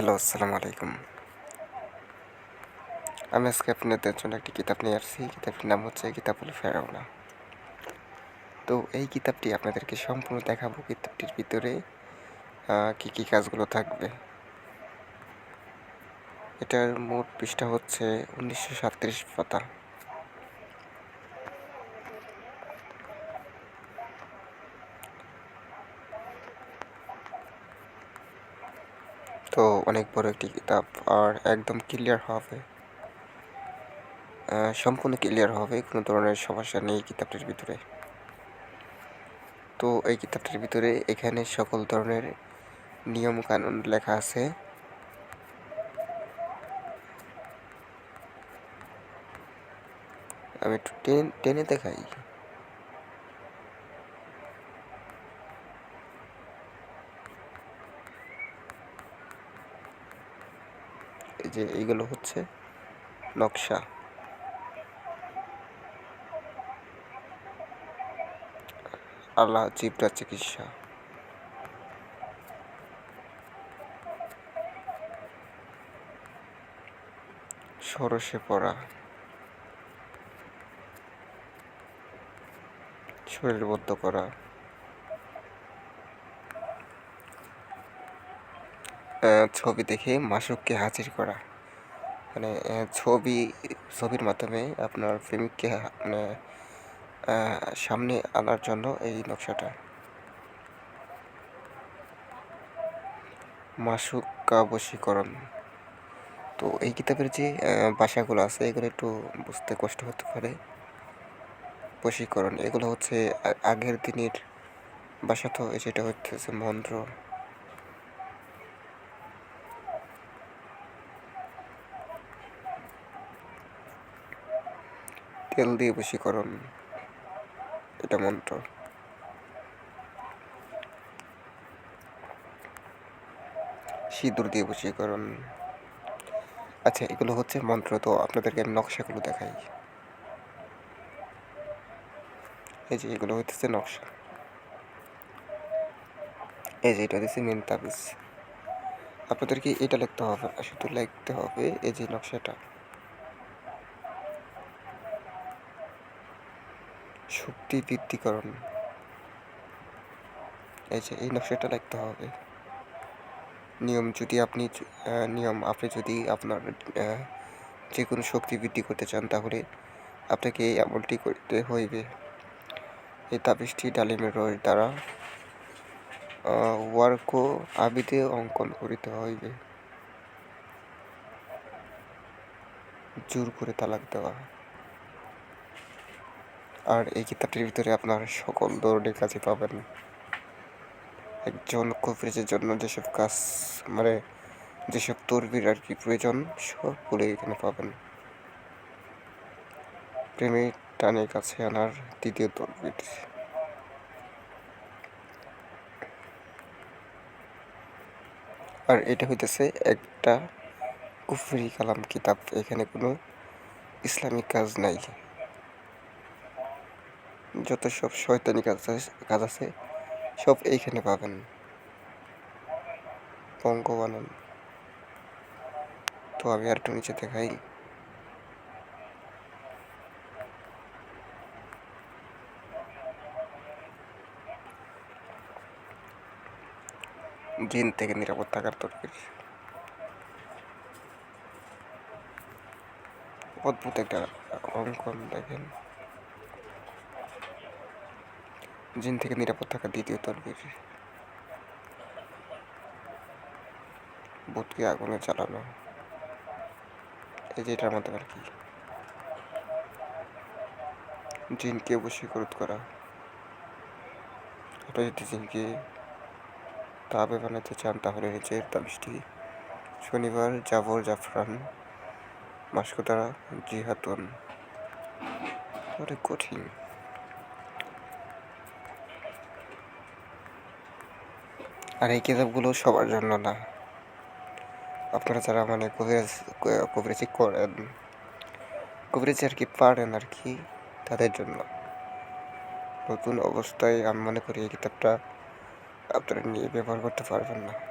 Hello, আসসালামু আলাইকুম। আমি আজকে আপনাদের জন্য একটি কিতাব নিয়ে আসছি। কিতাবটির নাম হচ্ছে কিতাব হল ফেরাউনা। তো এই কিতাবটি আপনাদেরকে সম্পূর্ণ দেখাবো। কিতাবটির ভিতরে কী কী কাজগুলো থাকবে। এটার মোট পৃষ্ঠা হচ্ছে উনিশশো সাতত্রিশ পাতা। তো অনেক বড় একটি কিতাব আর একদম ক্লিয়ার হবে। সম্পূর্ণ ক্লিয়ার হবে কোনো ধরনের সমস্যা নেই কিতাবটির ভিতরে। তো এই কিতাবটির ভিতরে এখানে সকল ধরনের নিয়ম কানুন লেখা আছে। আমি একটু টেনে দেখাই। যে এইগুলো হচ্ছে নকশা। আল্লাহ জীবটা চিকিৎসা। সরসে পড়া। শরীরবদ্ধ করা। ছবি দেখে মাসুককে হাজির করা। মানে ছবি, ছবির মাধ্যমে আপনার প্রেমিককে মানে সামনে আনার জন্য এই নকশাটা। মাসুকা বশীকরণ তো এই কিতাবের যে ভাষাগুলো আছে, এগুলো একটু বুঝতে কষ্ট হতে পারে। বশীকরণ, এগুলো হচ্ছে আগের দিনের ভাষা তো, যেটা হচ্ছে মন্ত্র। তেল দিয়ে বশীকরণ। এটা মন্ত্র। সিঁদুর দিয়ে বশীকরণ। আচ্ছা এগুলো হচ্ছে মন্ত্র, তো আপনাদেরকে আমি নকশাগুলো দেখাই। এই যে, এগুলো হইতেছে নকশা। এই যে, এটা দিচ্ছে মেন তাবিজ। আপনাদেরকে এটা লিখতে হবে শুধু লিখতে হবে এই যে নকশাটা। শক্তি বৃদ্ধিকরণ। এই যে, এই নকশাটা লিখতে হবে। নিয়ম যদি আপনি নিয়ম আপনি যদি আপনার যে কোনো শক্তি বৃদ্ধি করতে চান তাহলে আপনাকে এই আমলটি করতে হইবে। এই তাবিজটি ডালিমের রস দ্বারা ওয়ার্ক আবিতে অঙ্কন করিতে হইবে। জোর করে তালাক দেওয়া। আর এই কিতাবটির ভিতরে আপনার সকল ধরনের কাজই পাবেন একজন কফিজের জন্য যেসব কাজ মানে যেসব তরবির আর কি প্রয়োজন, সবগুলো এখানে পাবেন। প্রেমে টানে কাছে আনার দ্বিতীয় তরবির। আর এটা হইতেছে একটা কুফরি কালাম কিতাব। এখানে কোনো ইসলামিক কাজ নাই। যত সব শয়তানি কাজ কাজ আছে, সব এইখানে পাবেন। পঙ্ক বানান। তো আমি আর একটু নিচে দেখাই। জিন থেকে নিরাপদ থাকার তরফের অদ্ভুত একটা অঙ্কন দেখেন। জিন থেকে নিরাপদ থাকার দ্বিতীয় তরবির বুথকে আগুনে চালানো এই যে এটার মধ্যে আর কি জিনকে বশীকরণ করা। আপনি যদি জিনকে তাবে বানাতে চান, তাহলে নিচের তাবিজটি শনিবার জাবর জাফরান মাস্কতারা জিহাতুন অনেক কঠিন। আর এই কিতাবগুলো সবার জন্য না। আপনারা যারা মানে কবিরাজ, কবিরাজি করেন, কবিরাজি আর কি পারেন আর কি, তাদের জন্য। নতুন অবস্থায় আমি মনে করি এই কিতাবটা আপনারা নিয়ে ব্যবহার করতে পারবেন না।